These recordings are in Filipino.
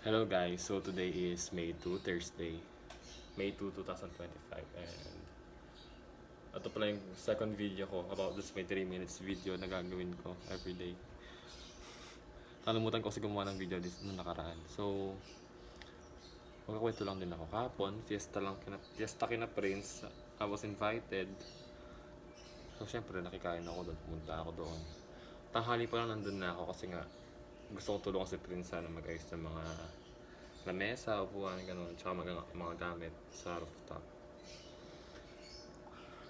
Hello guys, so today is May 2, Thursday. May 2, 2025 and ito pala yung second video ko about this may 3 minutes video na gagawin ko everyday. Nakalimutan ko kasi gumawa ng video this nung nakaraan. So, magkakwento lang din ako. Kahapon, fiesta lang kina, fiesta kina Prince. I was invited. So, syempre, nakikain ako doon. Pumunta ako doon. Tanghali pa lang nandun na ako kasi nga gusto kong tulungan si Prince na mag-ayos ng mga lamesa, upuan, gano'n, tsaka mga, mga gamit sa rooftop.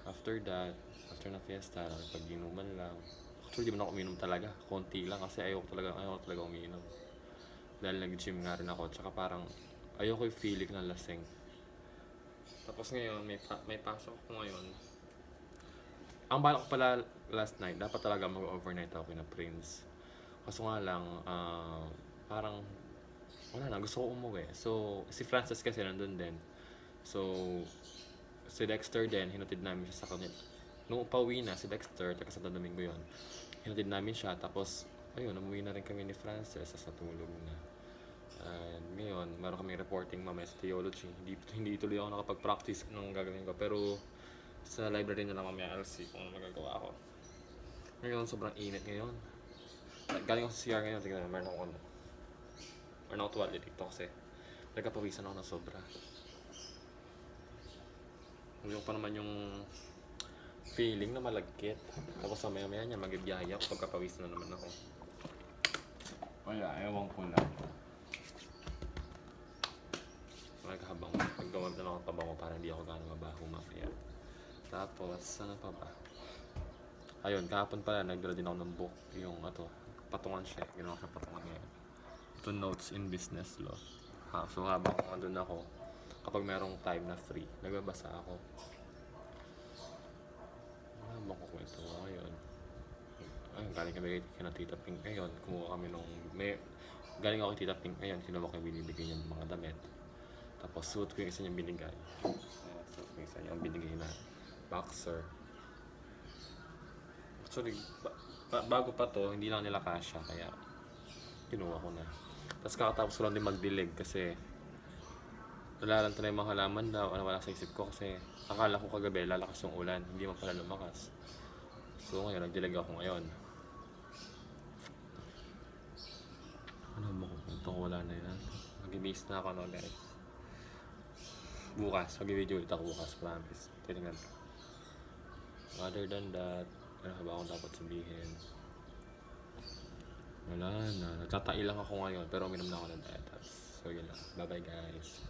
After that, after na fiesta, pag-inuman lang. Actually, di man ako uminom talaga. Konti lang kasi ayoko talaga, ayoko talaga uminom. Dahil nag-gym nga rin ako, tsaka parang ayoko yung feeling ng lasing. Tapos ngayon, may, pa- may pasok ko ngayon. Ang balak ko pala last night, dapat talaga mag-overnight ako kina Prince. Kaso nga lang, ah, parang wala na, gusto ko umuwi. So, si Francis kasi nandun din. So, si Dexter din, hinatid namin siya sa kanila. Nung pauwi na, si Dexter, taga Santo Domingo yun, hinatid namin siya. Tapos, ayun, umuwi na rin kami ni Francis sa tulog na. And ngayon, meron kami reporting mamaya sa theology. Hindi, hindi tuloy ako nakapag-practice ng gagawin ko. Pero, sa library na lang mamaya, see kung magagawa ko. Ngayon, sobrang init ngayon. Galing ako sa CR ngayon, tingnan mo, meron ako ano. Meron ako tuwalya dito kasi nagkapawisan ako ng sobra. Yung pa naman yung feeling na malagkit. Tapos mamaya maya niya magibiyaya ako pagkapawisan na naman ako. Wala, ewan ko lang. Naghabang, paggawa na ako pabango para hindi ako gano'ng mabaho mamaya. Tapos, ano pa ba? Ayun, kahapon pala, nagdala din ako ng book. Yung, ato, patungan siya. Ginawa siya patungan ngayon. Ito, Notes in Business Law. Ha, so, habang andun ako, kapag merong time na free, nagbabasa ako. Ano habang ko kwento ngayon? Ayun, galing kami kina Tita Pink ngayon. Kumuha kami nung, may, galing ako kay Tita Pink ngayon. Kinuha ko yung binibigay niya ng mga damit. Tapos, suit ko yung isa niyang binigay. Ayan, suit ko yung isa niyang binigay na boxer. Actually, ba- ba- bago pa to, hindi lang nila kasha, kaya kinuha ko na. Tapos kakatapos ko lang din magdilig kasi nalalanta na yung mga halaman ano wala sa isip ko kasi akala ko kagabi lalakas yung ulan, hindi mo pala lumakas. So ngayon, nagdilig ako ngayon. Ano ba kung ito wala na yan? Mag-miss na ako no guys. Bukas, mag-video ulit ako bukas, promise. Titingnan ko. Other than that, ba akong dapat sabihin? Wala na. Nagtatai lang ako ngayon, pero uminom na ako ng diet. So, yun lang. Bye-bye, guys.